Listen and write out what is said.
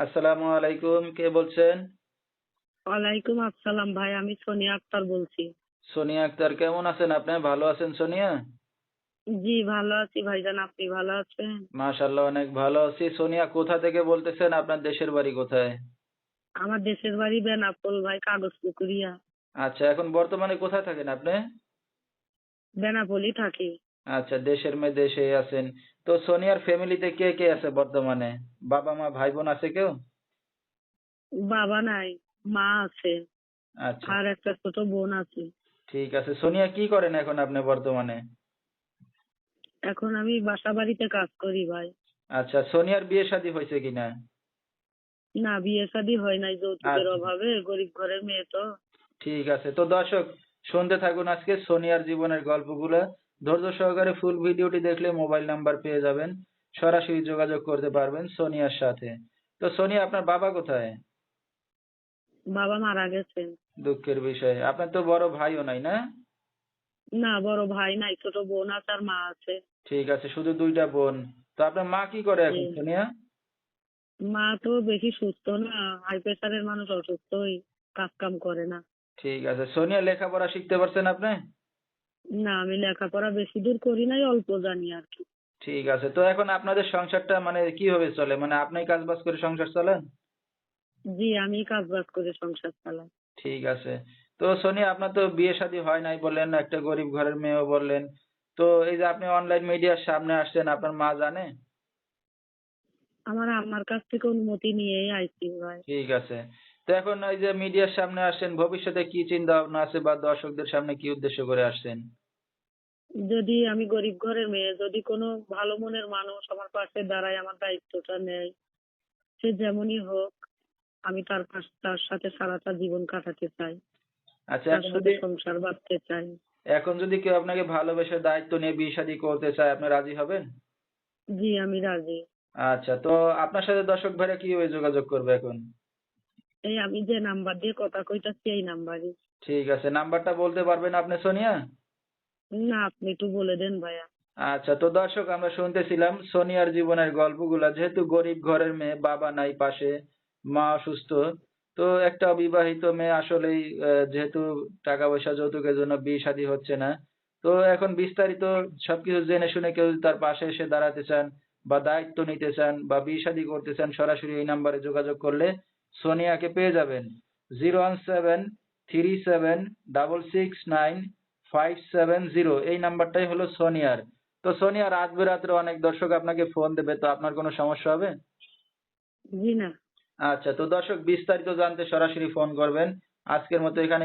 আসসালামু আলাইকুম কে বলছেন? ওয়ালাইকুম আসসালাম ভাই আমি সোনিয়া আক্তার বলছি। সোনিয়া আক্তার কেমন আছেন আপনি? ভালো আছেন সোনিয়া? জি ভালো আছি ভাইজান আপনি ভালো আছেন? মাশাল্লাহ অনেক ভালো আছি। সোনিয়া কোথা থেকে বলতেছেন? আপনার দেশের বাড়ি কোথায়? আমার দেশের বাড়ি বেনাপোল ভাই কাগজ পুকুরিয়া আচ্ছা এখন বর্তমানে কোথায় থাকেন আপনি? বেনাপোলই থাকি। আচ্ছা দেশের মেয়ে দেশে আছেন। তো সোনিয়ার ফ্যামিলিতে কে কে আছে বর্তমানে? বাবা মা ভাই বোন আছে কেউ? বাবা নাই মা আছে। আচ্ছা। আর একটা ছোট বোন আছে। ঠিক আছে। সোনিয়া কি করেন এখন আপনি বর্তমানে? এখন আমি বাসা বাড়িতে কাজ করি ভাই। আচ্ছা সোনিয়ার বিয়ে শাদী হয়েছে কিনা না বিয়ে শাদী হয় নাই যৌতুকের আচ্ছা। অভাবে গরিব ঘরের মেয়ে তো। ঠিক আছে। তো দর্শক শুনতে থাকুন আজকে সোনিয়ার জীবনের গল্পগুলো। ধৈর্য সহকারে ফুল ভিডিওটি দেখলে মোবাইল নাম্বার পেয়ে যাবেন। সরাসরি যোগাযোগ করতে পারবেন সোনিয়ার সাথে। তো সোনিয়া আপনার বাবা কোথায়? বাবা মারা গেছেন। দুঃখের বিষয়। আপনার তো বড় ভাইও নাই না? না বড় ভাই নাই ছোট বোন আছে আর মা আছে। ঠিক আছে শুধু দুইটা বোন। তো আপনার মা কি করে এখন সোনিয়া? মা তো বেশি সুস্থ না হাই প্রেসারের মানুষ অসুস্থই কাজ কাম করে না। ঠিক আছে। সোনিয়া লেখাপড়া শিখতে পারছেন আপনি? না আমি লেখাপড়া বেশি দূর করি নাই অল্প জানি আর কি। ঠিক আছে তো এখন আপনাদের সংসারটা মানে কীভাবে চলে? মানে আপনি কাজ বাজ করে সংসার চালান? জি আমি কাজ বাজ করে সংসার চালাই। ঠিক আছে। তো সোনিয়া আপনার তো বিয়ে শাদী হয় নাই বললেন একটা গরিব ঘরের মেয়েও বললেন। তো এই যে আপনি অনলাইন মিডিয়ার সামনে আসছেন আপনার মা জানে? আমার আম্মার কাছ থেকে অনুমতি নিয়েই আইছি ভাই। ঠিক আছে। তো এখন ওই যে মিডিয়ার সামনে আসেন ভবিষ্যতে কি চিন্তা ভাবনা আছে বা দর্শকদের সামনে কি উদ্দেশ্য করে আসছেন? যদি আমি গরিব ঘরের মেয়ে যদি কোনো ভালো মনের মানুষ আমার পাশে দাঁড়ায় আমার দায়িত্বটা নেয় সে যেমনই হোক আমি তার পাশ তার সাথে সারাটা জীবন কাটাতে চাই। আচ্ছা যদি সংসার বাঁধতে চাই। এখন যদি কেউ আপনাকে ভালোবেসে দায়িত্ব নিয়ে বিয়ে শাদী করতে চায় আপনি রাজি হবেন? জি আমি রাজি। আচ্ছা তো আপনার সাথে দর্শক ভাইরা কীভাবে যোগাযোগ করবে এখন? এই আমি যে নাম্বার দিয়ে কথা কইতাছি এই নাম্বারই ঠিক আছে নাম্বারটা বলতে পারবেন আপনি সোনিয়া? না আপনি একটু বলে দেন ভাইয়া। আচ্ছা তো দর্শক আমরা শুনতেছিলাম সোনিয়ার জীবনের গল্পগুলা। যেহেতু গরিব ঘরের মেয়ে বাবা নাই পাশে মা অসুস্থ তো একটা অবিবাহিত মেয়ে আসলেই যেহেতু টাকা পয়সা যৌতুকের জন্য বিয়ে শাদী হচ্ছে না তো এখন বিস্তারিত সবকিছু জেনে শুনে কেউ তার পাশে এসে দাঁড়াতে চান বা দায়িত্ব নিতে চান বা বিয়ে শাদী করতে চান সরাসরি এই নাম্বারে যোগাযোগ করলে সোনিয়াকে পেয়ে যাবেন। Zero one seven three seven double six nine five seven zero. এই নাম্বারটাই হলো সোনিয়ার। তো সোনিয়া রাত বেরাত্রে অনেক দর্শক আপনাকে ফোন দেবে তো আপনার কোনো সমস্যা হবে? জি না। আচ্ছা তো দর্শক বিস্তারিত জানতে সরাসরি ফোন করবেন। আজকের মতো এখানে